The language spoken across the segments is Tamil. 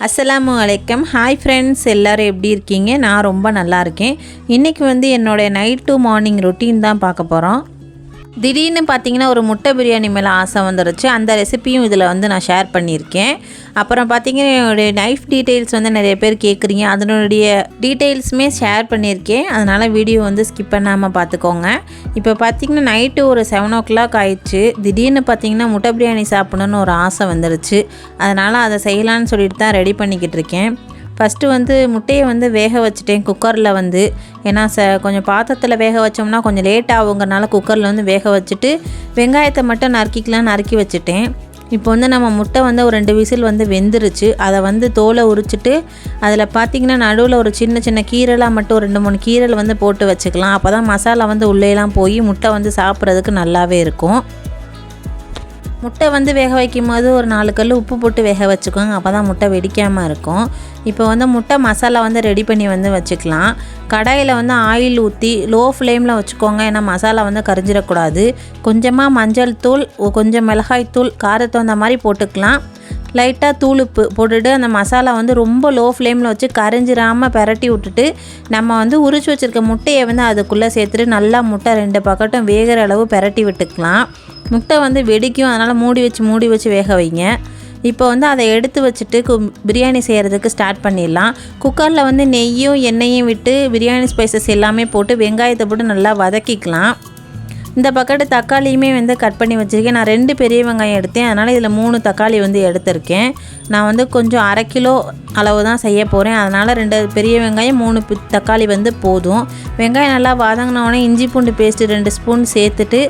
அஸ்ஸலாமு வலைக்கம் ஹாய் ஃப்ரெண்ட்ஸ் எல்லோரும் எப்படி இருக்கீங்க? நான் ரொம்ப நல்லா இருக்கேன். இன்றைக்கி வந்து என்னோடய நைட் டு மார்னிங் ரொட்டீன் தான் பார்க்க போகிறோம் திடீர்னு பார்த்தீங்கன்னா ஒரு முட்டை பிரியாணி மேலே ஆசை வந்துருச்சு. அந்த ரெசிபியும் இதில் வந்து நான் ஷேர் பண்ணியிருக்கேன். அப்புறம் பார்த்தீங்கன்னா என்னுடைய நைஃப் டீட்டெயில்ஸ் வந்து நிறைய பேர் கேட்குறீங்க. அதனுடைய டீட்டெயில்ஸுமே ஷேர் பண்ணியிருக்கேன். அதனால் வீடியோ வந்து ஸ்கிப் பண்ணாமல் பார்த்துக்கோங்க. இப்போ பார்த்தீங்கன்னா நைட்டு ஒரு செவன் ஓ கிளாக் ஆயிடுச்சு. திடீர்னு பார்த்தீங்கன்னா முட்டை பிரியாணி சாப்பிடணுன்னு ஒரு ஆசை வந்துருச்சு. அதனால் அதை செய்யலான்னு சொல்லிட்டு தான் ரெடி பண்ணிக்கிட்டு இருக்கேன். ஃபஸ்ட்டு வந்து முட்டையை வந்து வேக வச்சுட்டேன் குக்கரில் வந்து. ஏன்னா ச கொஞ்சம் பாத்திரத்தில் வேக வச்சோம்னா கொஞ்சம் லேட் ஆகுங்கிறனால குக்கரில் வந்து வேக வச்சுட்டு வெங்காயத்தை மட்டும் நறுக்கிக்கலாம் நறுக்கி வச்சுட்டேன். இப்போ வந்து நம்ம முட்டை வந்து ஒரு ரெண்டு விசில் வந்து வெந்துருச்சு. அதை வந்து தோலை உரிச்சிட்டு அதில் பார்த்திங்கன்னா நடுவில் ஒரு சின்ன சின்ன கீரலாக மட்டும் ஒரு ரெண்டு மூணு கீரல் வந்து போட்டு வச்சுக்கலாம். அப்போ தான் மசாலா வந்து உள்ளேலாம் போய் முட்டை வந்து சாப்பிட்றதுக்கு நல்லாவே இருக்கும். முட்டை வந்து வேக வைக்கும் போது ஒரு நாலு கல் உப்பு போட்டு வேக வச்சுக்கோங்க. அப்போ தான் முட்டை வெடிக்காமல் இருக்கும். இப்போ வந்து முட்டை மசாலா வந்து ரெடி பண்ணி வந்து வச்சுக்கலாம். கடாயில் வந்து ஆயில் ஊற்றி லோ ஃப்ளேமில் வச்சுக்கோங்க. ஏன்னா மசாலா வந்து கரிஞ்சிடக்கூடாது. கொஞ்சமாக மஞ்சள் தூள் கொஞ்சம் மிளகாய் தூள் காரத்தை அந்த மாதிரி போட்டுக்கலாம். லைட்டாக தூளுப்பு போட்டுட்டு அந்த மசாலா வந்து ரொம்ப லோ ஃப்ளேமில் வச்சு கரைஞ்சிராமல் பரட்டி விட்டுட்டு நம்ம வந்து உரிச்சு வச்சுருக்க முட்டையை வந்து அதுக்குள்ளே சேர்த்துட்டு நல்லா முட்டை ரெண்டு பக்கட்டும் வேகிற அளவு பெரட்டி விட்டுக்கலாம். முட்டை வந்து வெடிக்கும் அதனால் மூடி வச்சு மூடி வச்சு வேக வைங்க. இப்போ வந்து அதை எடுத்து வச்சுட்டு கு பிரியாணி செய்கிறதுக்கு ஸ்டார்ட் பண்ணிடலாம். குக்கரில் வந்து நெய்யும் எண்ணெயும் விட்டு பிரியாணி ஸ்பைசஸ் எல்லாமே போட்டு வெங்காயத்தை போட்டு நல்லா வதக்கிக்கலாம். இந்த பக்கெட்டு தக்காளியுமே வந்து கட் பண்ணி வச்சுருக்கேன். நான் ரெண்டு பெரிய வெங்காயம் எடுத்தேன். அதனால் இதில் மூணு தக்காளி வந்து எடுத்திருக்கேன். நான் வந்து கொஞ்சம் அரை கிலோ அளவு தான் செய்ய போகிறேன் அதனால் ரெண்டு பெரிய வெங்காயம் மூணு தக்காளி வந்து போதும். வெங்காயம் நல்லா வதங்கினோடனே இஞ்சி பூண்டு பேஸ்ட்டு ரெண்டு ஸ்பூன் சேர்த்துட்டு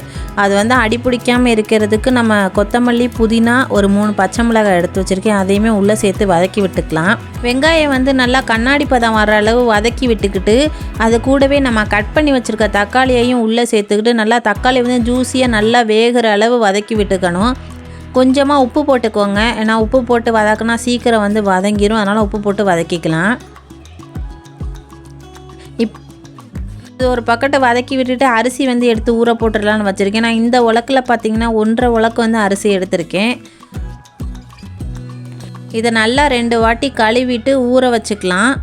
அது வந்து அடி பிடிக்காமல் இருக்கிறதுக்கு நம்ம கொத்தமல்லி புதினா ஒரு மூணு பச்சை மிளகாய் எடுத்து வச்சுருக்கேன். அதையுமே உள்ளே சேர்த்து வதக்கி விட்டுக்கலாம். வெங்காயம் வந்து நல்லா கண்ணாடி பதம் வர அளவு வதக்கி விட்டுக்கிட்டு அது கூடவே நம்ம கட் பண்ணி வச்சுருக்க தக்காளியையும் உள்ளே சேர்த்துக்கிட்டு நல்லா தக்காளி வந்து ஜூஸியாக நல்லா வேகிற அளவு வதக்கி விட்டுக்கணும். கொஞ்சமாக உப்பு போட்டுக்கோங்க. ஏன்னா உப்பு போட்டு வதக்கினா சீக்கிரம் வந்து வதங்கிரும். அதனால் உப்பு போட்டு வதக்கிக்கலாம். இப் இது ஒரு பக்கத்தை வதக்கி விட்டுட்டு அரிசி வந்து எடுத்து ஊற போட்டுடலான்னு வச்சுருக்கேன். நான் இந்த உலக்கில் பார்த்தீங்கன்னா ஒன்றரை உலக்கு வந்து அரிசி எடுத்திருக்கேன். இதை நல்லா ரெண்டு வாட்டி கழுவிட்டு ஊற வச்சுக்கலாம்.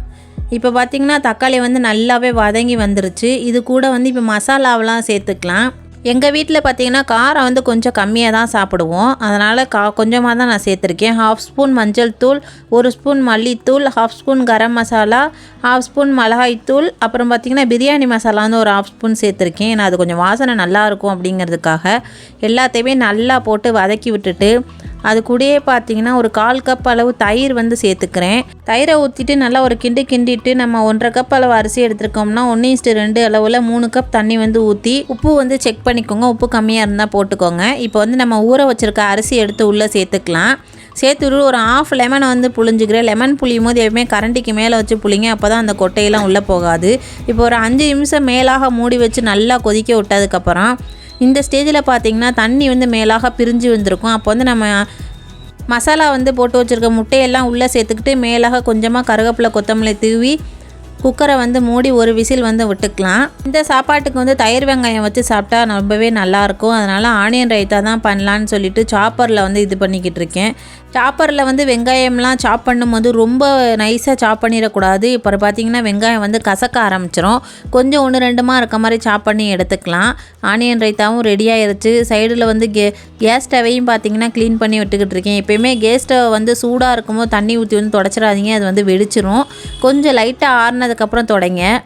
இப்போ பார்த்திங்கன்னா தக்காளி வந்து நல்லாவே வதங்கி வந்துருச்சு. இது கூட வந்து இப்போ மசாலாவெலாம் சேர்த்துக்கலாம். எங்கள் வீட்டில் பார்த்தீங்கன்னா காரம் வந்து கொஞ்சம் கம்மியாக தான் சாப்பிடுவோம். அதனால் கா கொஞ்சமாக தான் நான் சேர்த்துருக்கேன். ஹாஃப் ஸ்பூன் மஞ்சள் தூள் ஒரு ஸ்பூன் மல்லித்தூள் half spoon garam masala half spoon மிளகாய்த்தூள் அப்புறம் பார்த்திங்கன்னா பிரியாணி மசாலா வந்து ஒரு ஹாஃப் ஸ்பூன் சேர்த்துருக்கேன். ஏன்னா அது கொஞ்சம் வாசனை நல்லாயிருக்கும் அப்படிங்கிறதுக்காக. எல்லாத்தையுமே நல்லா போட்டு வதக்கி விட்டுட்டு அது கூடயே பார்த்தீங்கன்னா ஒரு கால் கப் அளவு தயிர் வந்து சேர்த்துக்கிறேன். தயிரை ஊற்றிட்டு நல்லா ஒரு கிண்டு கிண்டிட்டு நம்ம ஒன்றரை கப் அளவு அரிசி எடுத்துருக்கோம்னா ஒன்று இஸ்ட்டு ரெண்டு அளவில் மூணு கப் தண்ணி வந்து ஊற்றி உப்பு வந்து செக் பண்ணிக்கோங்க. உப்பு கம்மியாக இருந்தால் போட்டுக்கோங்க. இப்போ வந்து நம்ம ஊற வச்சுருக்க அரிசி எடுத்து உள்ளே சேர்த்துக்கலாம். சேர்த்துட்டு ஒரு ஆஃப் லெமனை வந்து புழிஞ்சுக்கிறேன். லெமன் புளியும் போது எப்பவுமே கரண்டிக்கு மேலே வச்சு புளிங்க அப்போ தான் அந்த கொட்டையெல்லாம் உள்ளே போகாது. இப்போ ஒரு அஞ்சு நிமிஷம் மேலாக மூடி வச்சு நல்லா கொதிக்க விட்டதுக்கப்புறம் இந்த ஸ்டேஜில் பார்த்தீங்கன்னா தண்ணி வந்து மேலாக பிரிஞ்சு வந்திருக்கும் அப்போ வந்து நம்ம மசாலா வந்து போட்டு வச்சுருக்க முட்டையெல்லாம் உள்ளே சேர்த்துக்கிட்டு மேலாக கொஞ்சமாக கருவேப்பிலை கொத்தமல்லி தூவி குக்கரை வந்து மூடி ஒரு விசில் வந்து விட்டுக்கலாம். இந்த சாப்பாட்டுக்கு வந்து தயிர் வெங்காயம் வச்சு சாப்பிட்டா ரொம்பவே நல்லாயிருக்கும் அதனால் ஆனியன் ரைத்தா தான் பண்ணலான்னு சொல்லிட்டு சாப்பரில் வந்து இது பண்ணிக்கிட்டு இருக்கேன். சாப்பரில் வந்து வெங்காயம்லாம் சாப் பண்ணும்போது ரொம்ப நைஸாக சாப் பண்ணிடக்கூடாது. இப்போ பார்த்திங்கன்னா வெங்காயம் வந்து கசக்க ஆரம்பிச்சிடும் கொஞ்சம் ஒன்று ரெண்டுமா இருக்க மாதிரி சாப் பண்ணி எடுத்துக்கலாம். ஆனியன் ரைத்தாவும் ரெடி ஆயிருச்சு. சைடில் வந்து கே கேஸ் ஸ்டவையும் பார்த்தீங்கன்னா க்ளீன் பண்ணி விட்டுக்கிட்டு இருக்கேன். எப்போயுமே கேஸ் ஸ்டவ் வந்து சூடாக இருக்கும்போது தண்ணி ஊற்றி வந்து தொடச்சிடாதீங்க. அது வந்து வெடிச்சிரும். கொஞ்சம் லைட்டாக ஆறுனதுக்கப்புறம் தொடங்க.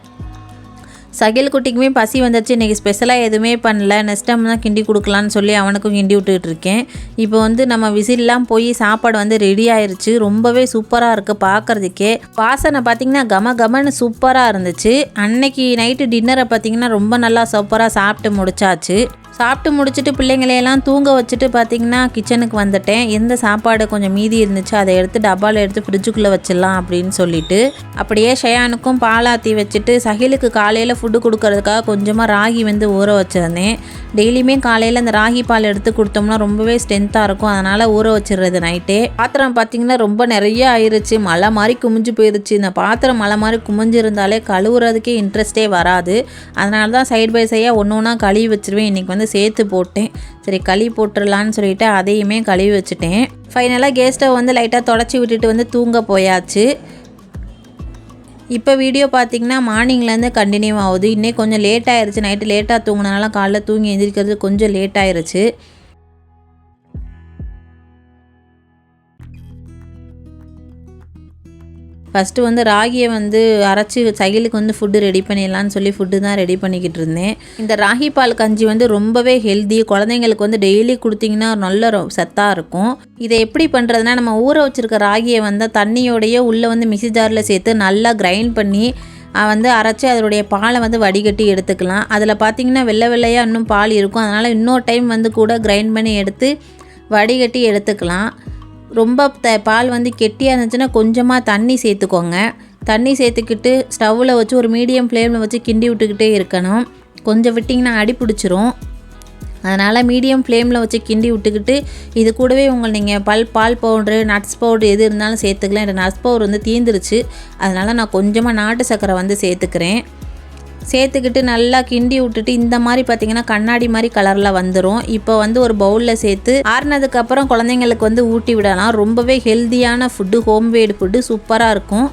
சகில் குட்டிக்குமே பசி வந்துச்சு இன்றைக்கி ஸ்பெஷலாக எதுவுமே பண்ணல. நெக்ஸ்ட் டைம் தான் கிண்டி கொடுக்கலான்னு சொல்லி அவனுக்கும் கிண்டி விட்டுக்கிட்டு இருக்கேன். இப்போ வந்து நம்ம விசில்லாம் போய் சாப்பாடு வந்து ரெடி ஆயிருச்சு. ரொம்பவே சூப்பராக இருக்குது பார்க்குறதுக்கே வாசனை பார்த்திங்கன்னா கம கமன்னு சூப்பராக இருந்துச்சு. அன்னைக்கு நைட்டு டின்னரை பார்த்திங்கன்னா ரொம்ப நல்லா சூப்பராக சாப்பிட்டு முடிச்சாச்சு. சாப்பிட்டு முடிச்சுட்டு பிள்ளைங்களையெல்லாம் தூங்க வச்சுட்டு பார்த்தீங்கன்னா கிச்சனுக்கு வந்துட்டேன். எந்த சாப்பாடு கொஞ்சம் மீதி இருந்துச்சு அதை எடுத்து டப்பாவில் எடுத்து ஃப்ரிட்ஜுக்குள்ளே வச்சிடலாம் அப்படின்னு சொல்லிட்டு அப்படியே ஷயானுக்கும் பாலாத்தி வச்சுட்டு சகிலுக்கு காலையில் ஃபுட்டு கொடுக்கறதுக்காக கொஞ்சமாக ராகி வந்து ஊற வச்சுருந்தேன். டெய்லியுமே காலையில் அந்த ராகி பால் எடுத்து கொடுத்தோம்னா ரொம்பவே ஸ்ட்ரென்த்தாக இருக்கும். அதனால் ஊற வச்சிடுறது நைட்டே பாத்திரம் பார்த்தீங்கன்னா ரொம்ப நிறைய ஆயிருச்சு. மழை மாதிரி குமிஞ்சு போயிருச்சு. இந்த பாத்திரம் மழை மாதிரி குமிஞ்சு இருந்தாலே கழுவுறதுக்கே இன்ட்ரெஸ்ட்டே வராது. அதனால தான் சைடு பை சைடாக ஒன்று ஒன்றா கழுவி வச்சுருவேன். இன்றைக்கி வந்து வந்து சேர்த்து போட்டேன். சரி களி போட்டுடலான்னு சொல்லிட்டு அதையுமே கழுவி வச்சுட்டேன். ஃபைனலாக கேஸ் ஸ்டவ் வந்து லைட்டாக தொடச்சி விட்டுட்டு வந்து தூங்க போயாச்சு. இப்போ வீடியோ பார்த்தீங்கன்னா மார்னிங்லேருந்து கண்டினியூ ஆகுது. இன்னே கொஞ்சம் லேட் ஆயிடுச்சு நைட்டு லேட்டாக தூங்கினால காலைல தூங்கி எந்திரிக்கிறது கொஞ்சம் லேட் ஆயிடுச்சு ஃபஸ்ட்டு வந்து ராகியை வந்து அரைச்சி சைலுக்கு வந்து ஃபுட்டு ரெடி பண்ணிடலான்னு சொல்லி ஃபுட்டு தான் ரெடி பண்ணிக்கிட்டு இருந்தேன். இந்த ராகி பால் கஞ்சி வந்து ரொம்பவே ஹெல்தி குழந்தைங்களுக்கு வந்து டெய்லி கொடுத்தீங்கன்னா நல்ல ரொ- சத்தாக இருக்கும். இதை எப்படி பண்ணுறதுனா நம்ம ஊற வச்சுருக்க ராகியை வந்து தண்ணியோடையே உள்ளே வந்து மிக்சி ஜாரில் சேர்த்து நல்லா கிரைண்ட் பண்ணி வந்து அரைச்சி அதனுடைய பாலை வந்து வடிகட்டி எடுத்துக்கலாம். அதில் பார்த்தீங்கன்னா வெள்ளை வெள்ளையாக இன்னும் பால் இருக்கும். அதனால் இன்னொரு டைம் வந்து கூட கிரைண்ட் பண்ணி எடுத்து வடிகட்டி எடுத்துக்கலாம். ரொம்ப த பால் வந்து கெட்டியாக இருந்துச்சுன்னா கொஞ்சமாக தண்ணி சேர்த்துக்கோங்க. தண்ணி சேர்த்துக்கிட்டு ஸ்டவ்வில் வச்சு ஒரு மீடியம் ஃப்ளேமில் வச்சு கிண்டி விட்டுக்கிட்டே இருக்கணும். கொஞ்சம் விட்டிங்கன்னா அடி பிடிச்சிரும். அதனால் மீடியம் ஃப்ளேமில் வச்சு கிண்டி விட்டுக்கிட்டு இது கூடவே உங்கள் நீங்கள் பல் பால் பவுட்ரு நட்ஸ் பவுட்ரு எது இருந்தாலும் சேர்த்துக்கலாம். எனக்கு நட்ஸ் பவுடர் வந்து தீந்துருச்சு. அதனால் நான் கொஞ்சமாக நாட்டு சர்க்கரை வந்து சேர்த்துக்கிறேன். சேர்த்துக்கிட்டு நல்லா கிண்டி விட்டுட்டு இந்த மாதிரி பார்த்தீங்கன்னா கண்ணாடி மாதிரி கலரில் வந்துடும் இப்போ வந்து ஒரு பவுலில் சேர்த்து ஆறுனதுக்கப்புறம் குழந்தைங்களுக்கு வந்து ஊட்டி விடலாம். ரொம்பவே ஹெல்த்தியான ஃபுட்டு ஹோம்மேடு ஃபுட்டு சூப்பராக இருக்கும்.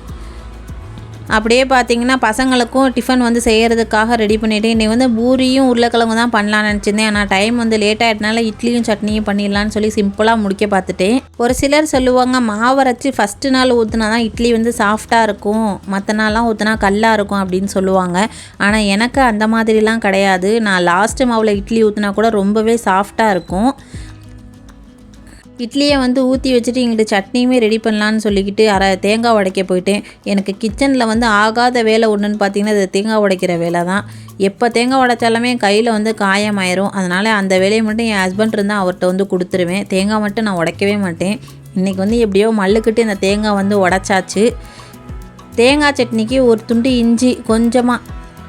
அப்படியே பார்த்தீங்கன்னா பசங்களுக்கும் டிஃபன் வந்து செய்கிறதுக்காக ரெடி பண்ணிவிட்டு இன்றைக்கி வந்து பூரியும் உருளைக்கிழங்கு தான் பண்ணலான்னு நினச்சிருந்தேன். ஆனால் டைம் வந்து லேட் ஆகிட்டனால இட்லியும் சட்னியும் பண்ணிடலான்னு சொல்லி சிம்பிளாக முடிக்க பார்த்துட்டேன். ஒரு சிலர் சொல்லுவாங்க மாவரைச்சி ஃபஸ்ட்டு நாள் ஊற்றுனா தான் இட்லி வந்து சாஃப்டாக இருக்கும். மற்ற நாள்லாம் ஊற்றுனா கல்லாக இருக்கும் அப்படின்னு சொல்லுவாங்க. ஆனால் எனக்கு அந்த மாதிரிலாம் கிடையாது. நான் லாஸ்ட்டு மாவில் இட்லி ஊற்றினா கூட ரொம்பவே சாஃப்டாக இருக்கும். இட்லியை வந்து ஊற்றி வச்சுட்டு இங்கிட்டு சட்னியுமே ரெடி பண்ணலான்னு சொல்லிக்கிட்டு அரை தேங்காய் உடைக்க போயிட்டேன். எனக்கு கிச்சனில் வந்து ஆகாத வேலை ஒன்றுன்னு பார்த்தீங்கன்னா அது தேங்காய் உடைக்கிற வேலை தான் எப்போ தேங்காய் உடைச்சாலுமே கையில் வந்து காயமாயிரும். அதனால் அந்த வேலையை மட்டும் என் ஹஸ்பண்ட் இருந்தால் அவர்கிட்ட வந்து கொடுத்துருவேன். தேங்காய் மட்டும் நான் உடைக்கவே மாட்டேன். இன்றைக்கி வந்து எப்படியோ மல்லுக்கிட்டு இந்த தேங்காய் வந்து உடச்சாச்சு. தேங்காய் சட்னிக்கு ஒரு துண்டு இஞ்சி கொஞ்சமாக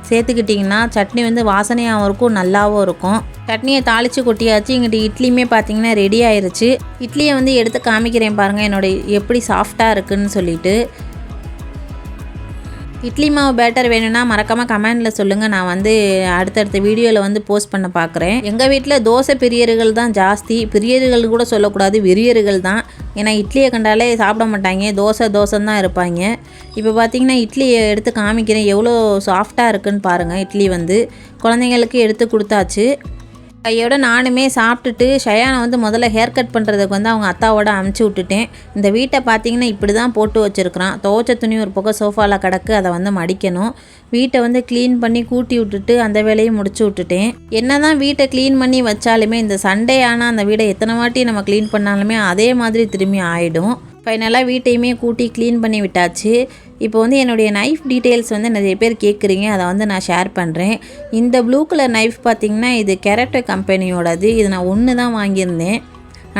சேர்த்துக்கிட்டிங்கன்னா சட்னி வந்து வாசனையாகவும் இருக்கும் நல்லாவும் இருக்கும். சட்னியை தாளித்து கொட்டியாச்சு. இங்கிட்டு இட்லியுமே பார்த்தீங்கன்னா ரெடி ஆயிடுச்சு இட்லியை வந்து எடுத்து காமிக்கிறேன் பாருங்கள் என்னோட எப்படி சாஃப்டாக இருக்குன்னு சொல்லிட்டு. இட்லி மாவு பேட்டர் வேணும்னா மறக்காமல் கமெண்டில் சொல்லுங்கள் நான் வந்து அடுத்தடுத்த வீடியோவில் வந்து போஸ்ட் பண்ண பார்க்குறேன் எங்கள் வீட்டில் தோசை பிரியர்கள் தான் ஜாஸ்தி. பிரியர்கள் கூட சொல்லக்கூடாது வெறியர்கள் தான். ஏன்னா இட்லியை கண்டாலே சாப்பிட மாட்டாங்க. தோசை தோசைன்னு தான் இருப்பாங்க. இப்போ பார்த்தீங்கன்னா இட்லியை எடுத்து காமிக்கிறேன். எவ்வளோ சாஃப்டாக இருக்குன்னு பாருங்கள் இட்லி வந்து. குழந்தைங்களுக்கு எடுத்து கொடுத்தாச்சு. கையோட நானுமே சாப்பிட்டுட்டு ஷயானை வந்து முதல்ல ஹேர் கட் பண்ணுறதுக்கு வந்து அவங்க அத்தாவோட அமுச்சு விட்டுட்டேன். இந்த வீட்டை பார்த்தீங்கன்னா இப்படி தான் போட்டு வச்சுருக்குறான். துவச்ச துணி ஒரு பக்கம் சோஃபாவில் கிடக்கு அதை வந்து மடிக்கணும். வீட்டை வந்து க்ளீன் பண்ணி கூட்டி விட்டுட்டு அந்த வேலையும் முடிச்சு விட்டுட்டேன். என்ன தான் வீட்டை க்ளீன் பண்ணி வச்சாலுமே இந்த சண்டே ஆனால் அந்த வீடை எத்தனை வாட்டி நம்ம க்ளீன் பண்ணாலுமே அதே மாதிரி திரும்பி ஆகிடும் ஃபைனலாக வீட்டையுமே கூட்டி க்ளீன் பண்ணி விட்டாச்சு. இப்போ வந்து என்னுடைய நைஃப் டீட்டெயில்ஸ் வந்து நிறைய பேர் கேட்குறீங்க அதை வந்து நான் ஷேர் பண்ணுறேன் இந்த ப்ளூ கலர் நைஃப் பார்த்தீங்கன்னா இது கெரட்டோ கம்பெனியோடது இது நான் ஒன்று தான் வாங்கியிருந்தேன்.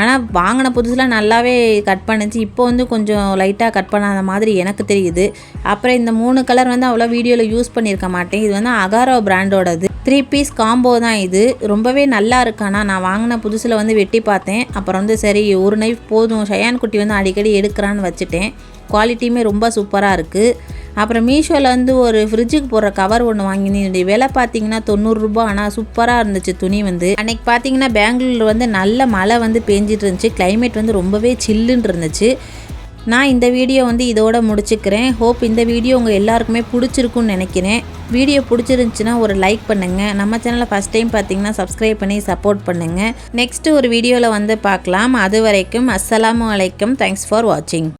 ஆனால் வாங்கின புதுசில் நல்லாவே கட் பண்ணுச்சு. இப்போ வந்து கொஞ்சம் லைட்டாக கட் பண்ணாத மாதிரி எனக்கு தெரியுது. அப்புறம் இந்த மூணு கலர் வந்து அவ்வளோ வீடியோவில் யூஸ் பண்ணியிருக்க மாட்டேன். இது வந்து அகாரோ பிராண்டோடது த்ரீ பீஸ் காம்போ தான் இது. ரொம்பவே நல்லா இருக்கானா நான் வாங்கின புதுசில் வந்து வெட்டி பார்த்தேன். அப்புறம் வந்து சரி ஒரு நைஃப் போதும். ஷயான் குட்டி வந்து அடிக்கடி எடுக்கிறான்னு வச்சுட்டேன். குவாலிட்டியுமே ரொம்ப சூப்பராக இருக்குது அப்புறம் மீஷோவில் வந்து ஒரு ஃப்ரிட்ஜுக்கு போடுற கவர் ஒன்று வாங்கினேன் விலை பார்த்தீங்கன்னா தொண்ணூறுரூபா ஆனால் சூப்பராக இருந்துச்சு துணி வந்து. அன்றைக்கி பார்த்தீங்கன்னா பெங்களூரில் வந்து நல்ல மழை வந்து பேஞ்சிட்டு இருந்துச்சு. கிளைமேட் வந்து ரொம்பவே சில்லுன்னு இருந்துச்சு. நான் இந்த வீடியோ வந்து இதோட முடிச்சுக்கிறேன். ஹோப் இந்த வீடியோ உங்கள் எல்லாருக்குமே பிடிச்சிருக்குன்னு நினைக்கிறேன். வீடியோ பிடிச்சிருந்துச்சுன்னா ஒரு லைக் பண்ணுங்கள் நம்ம சேனலை ஃபஸ்ட் டைம் பார்த்தீங்கன்னா சப்ஸ்கிரைப் பண்ணி சப்போர்ட் பண்ணுங்கள் நெக்ஸ்ட்டு ஒரு வீடியோவில் வந்து பார்க்கலாம். அது வரைக்கும் அஸ்ஸலாமு அலைக்கும். தேங்க்ஸ் ஃபார் வாட்சிங்